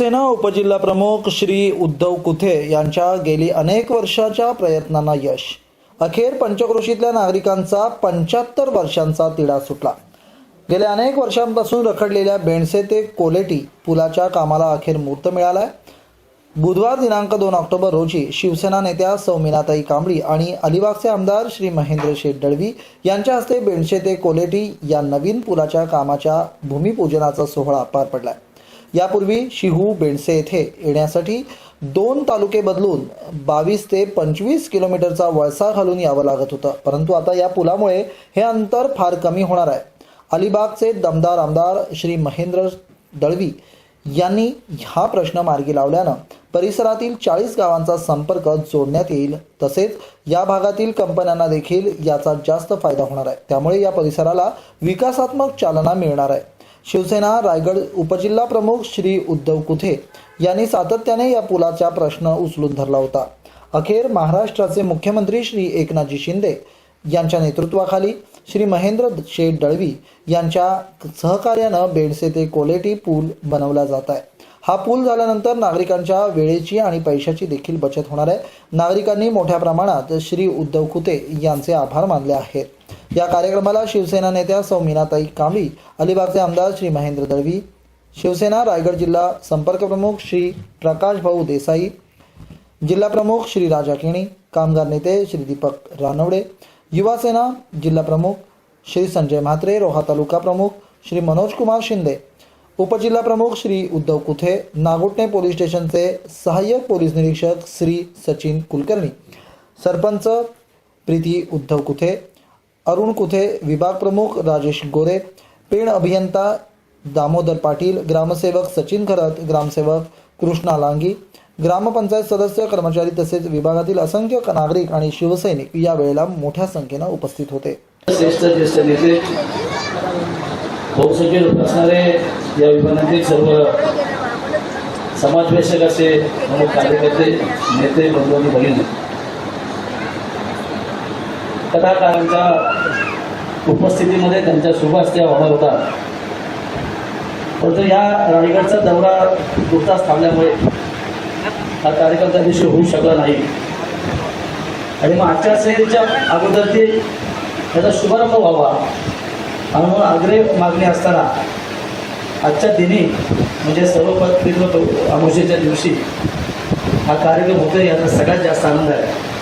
उपजिल्हा प्रमुख श्री उद्धव कुथे यांच्या गेली अनेक वर्षाच्या प्रयत्नांना यश. अखेर पंचक्रोशीतल्या नागरिकांचा पंच्याहत्तर वर्षांचा तिढा सुटला. गेल्या अनेक वर्षांपासून रखडलेल्या बेणसे ते कोलेटी पुलाच्या कामाला अखेर मुहूर्त मिळालाय. बुधवार दिनांक दोन ऑक्टोबर रोजी शिवसेना नेत्या सौमिनाताई कांबळी आणि अलिबागचे आमदार श्री महेंद्र शेठ दळवी यांच्या हस्ते बेणशे ते कोलेटी या नवीन पुलाच्या कामाच्या भूमिपूजनाचा सोहळा पार पडलाय. यापूर्वी शिहू बेडसे येथे येण्यासाठी दोन तालुके बदलून बावीस ते पंचवीस किलोमीटरचा वळसा घालून यावं लागत होतं. परंतु आता या पुलामुळे हे अंतर फार कमी होणार आहे. अलिबागचे दमदार आमदार श्री महेंद्र दळवी यांनी हा प्रश्न मार्गी लावल्यानं परिसरातील चाळीस गावांचा संपर्क जोडण्यात येईल. तसेच या भागातील कंपन्यांना देखील याचा जास्त फायदा होणार आहे. त्यामुळे या परिसराला विकासात्मक चालना मिळणार आहे. शिवसेना रायगड उपजिल्हा प्रमुख श्री उद्धव कुथे यांनी सातत्याने या पुलाचा प्रश्न उचलून धरला होता. अखेर महाराष्ट्राचे मुख्यमंत्री श्री एकनाथजी शिंदे यांच्या नेतृत्वाखाली श्री महेंद्र शेठ दळवी यांच्या सहकार्यानं बेडसे ते कोलेटी पूल बनवला जात आहे. हा पूल झाल्यानंतर नागरिकांच्या वेळेची आणि पैशाची देखील बचत होणार आहे. नागरिकांनी मोठ्या प्रमाणात श्री उद्धव खुते यांचे आभार मानले आहेत. या कार्यक्रमाला शिवसेना नेत्या सौ मीनाताई कांबळी अलिबागचे आमदार श्री महेंद्र दळवी शिवसेना रायगड जिल्हा संपर्क प्रमुख श्री प्रकाश भाऊ देसाई जिल्हा प्रमुख श्री राजा केणी कामगार नेते श्री दीपक रानवडे युवासेना जिल्हा प्रमुख श्री संजय म्हात्रे रोहा तालुका प्रमुख श्री मनोज कुमार शिंदे उपजिल्हा प्रमुख श्री उद्धव कुथे नागोटणे पोलीस स्टेशनचे सहाय्यक पोलीस निरीक्षक श्री सचिन कुलकर्णी सरपंच प्रीती उद्धव कुथे अरुण कुथे विभाग प्रमुख राजेश गोरे पेण अभियंता दामोदर पाटील ग्रामसेवक सचिन खरत ग्रामसेवक कृष्णा लांगी ग्रामपंचायत सदस्य कर्मचारी तसेच विभागातील असंख्य नागरिक आणि शिवसैनिक या वेळेला मोठ्या संख्येनं उपस्थित होते. श्रेष्ठ ज्येष्ठ नेते बहुसंख्य लोक असणारे या विभागातील सर्व समाजवेशक असे प्रमुख कार्यकर्ते नेते बंधू आणि भगिनी. कथाकारांच्या उपस्थितीमध्ये त्यांच्या सुभाष हस्त्या होणार होता. परंतु या रायगडचा दौरा नुकताच थांबल्यामुळे हा कार्यक्रम त्या दिवशी होऊ शकला नाही. आणि मग आचारसंहितेच्या अगोदर ते त्याचा शुभारंभ व्हावा आणि म्हणून आग्रह मागणी असताना आजच्या दिनी म्हणजे सर्व अमोशेच्या दिवशी हा कार्यक्रम होतो याचा सगळ्यात जास्त आनंद आहे.